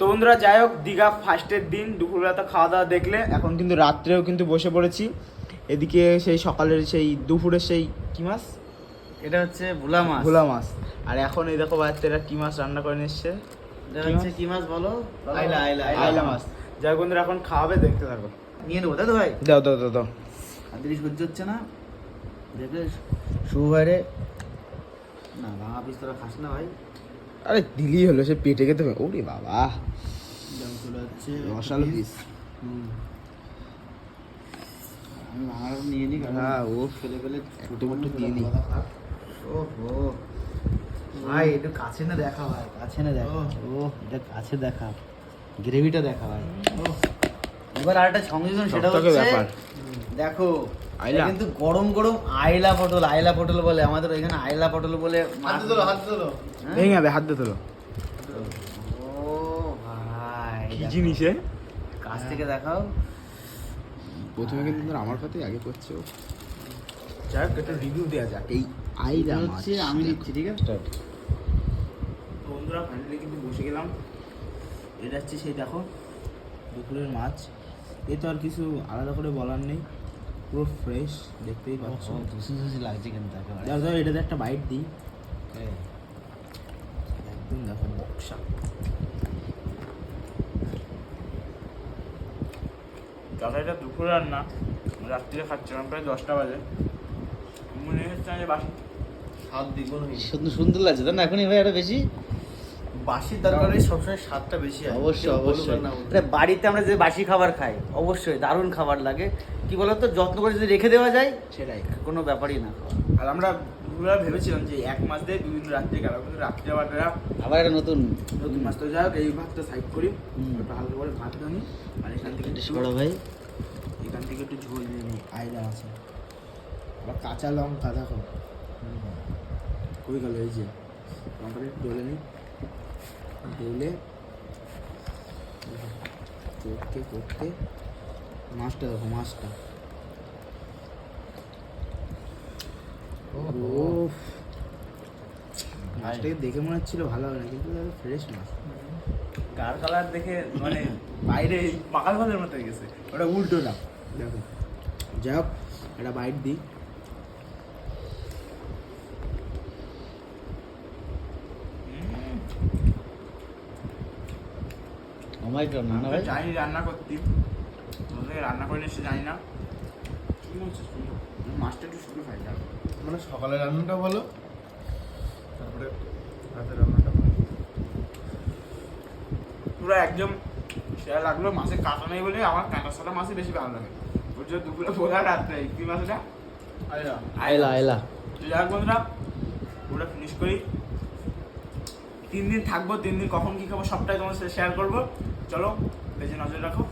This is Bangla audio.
তো বন্ধুরা যাই হোক দীঘা ফার্স্টের দিন দুপুরবেলা তো খাওয়া দাওয়া দেখলে। এখন কিন্তু রাত্রেও কিন্তু বসে পড়েছি। এদিকে সেই সকালের সেই দুপুরের সেই কি মাছ? এটা হচ্ছে ভোলা মাছ। ভোলা মাছ। আর এখন এই দেখো বাচ্চারা কি মাছ রান্না করে এসছে? কি মাছ? বলো? আইলা আইলা আইলা মাছ। যাই বন্ধুরা এখন খাওয়াবে দেখতে থাকো। নিয়ে নেব তো ভাই। দাও দাও দাও দাও। দেরি সহ্য হচ্ছে না। দেখলে শুভ ভাই রে। না ভাঙা পিস তোরা খাস না ভাই। আরে দিলি হলো সে পেটে খেতে হবে। ওরে বাবা। রসালো পিস নিয়ে হ্যাঁ, ও ফেলে ফেলে একটু একটু দিয়ে নিই। ওহো। ভাই একটু কাছে না দেখা ভাই কাছে না দেখা ও এটা কাছে দেখা। গ্রেভিটা দেখা ভাই এবার আরেকটা সংযোজন সেটা হচ্ছে। দেখো আইলা? কিন্তু গরম গরম আইলা পটল আইলা পটল বলে। আমাদের এখানে আইলা পটল বলে মাছ হ্যাঁ? ভেঙে যাবে হাত তোলো। ও ভাই কি জিনিস কাছ থেকে দেখাও। প্রথমে কিন্তু ধর আমার কথাই আগে করছে। ও যাই হোক একটা রিভিউ দেওয়া যাক। এই আইলা হচ্ছে আমি নিচ্ছি ঠিক আছে? বন্ধুরা ফাইনালি কিন্তু বসে গেলাম। এটা হচ্ছে সেই দেখো দুপুরের মাছ। এ তো আর কিছু আলাদা করে বলার নেই। পুরো ফ্রেশ দেখতেই পাচ্ছ। ধুসি ধুসি লাগছে কিন্তু একেবারে। যাও যাও এটাতে একটা বাইট দিই। একদম দেখো বক্সা দাদা এটা দুপুর রান্না। রাত্রিরে খাচ্ছিলাম প্রায় দশটা বাজে। মনে হচ্ছে না যে বাসি স্বাদ দ্বিগুণ সুন্দর সুন্দর লাগছে তাই না? এখনই ভাই আরও বেশি? বাসির তরকারি সবসময় স্বাদটা বেশি হয়। অবশ্যই অবশ্যই। আর না বাড়িতে আমরা যে বাসি খাবার খাই অবশ্যই দারুণ খাবার লাগে। কি বলতো যত্ন করে যদি রেখে দেওয়া যায় সেটাই। কোনো ব্যাপারই না। আর আমরা দুপুরবেলা ভেবেছিলাম যে এক মাস দিয়ে দুদিন রাত্রে গেল কিন্তু রাত্রে আবার আবার একটা নতুন। নতুন মাছ তো যাই হোক এই ভাতটা সাইড করি। একটু হালকা করে ভাত আনি আর এখান থেকে একটু- করো ভাই। এখান থেকে একটু ঝোল নিয়ে নিই আয়লা আছে। আবার কাঁচা লঙ্কা দেখো। কই গেল এই যে? লঙ্কাটা একটু ডলে নিই। ডলে করতে করতে মাছটা দেখো মাছটা। মাছটাকে দেখে মনে হচ্ছিল ভালো হবে না কিন্তু ফ্রেশ মাছ। কার কালার দেখে মানে বাইরে পাকাল ভালের মতো হয়ে গেছে। ওটা উল্টোটা দেখো। যাই হোক একটা বাইট দিই। আমার না না ভাই? জানি রান্না করতে। তোদের রান্না করে এসে জানি না। কি বলছিস তুই? মাছটা একটু শুরু খাই মানে সকালে রান্নাটা বলো তারপরে রাতের রান্নাটা বলো। পুরো একদম সেরা লাগল মাছের কাঁটা নেই বলে আমার কাঁটা সাটা মাছই বেশি ভালো লাগে। ওর জন্য দুপুরে বোঝা রাত্রে কি মাছটা? আইলা আইলা আইলা তো যাই হোক বন্ধুরা পুরো ফিনিশ করি। তিন দিন থাকব তিন দিন কখন কি খাব সবটাই তোমার সাথে শেয়ার করব। চলো, পেজে নজর রাখো।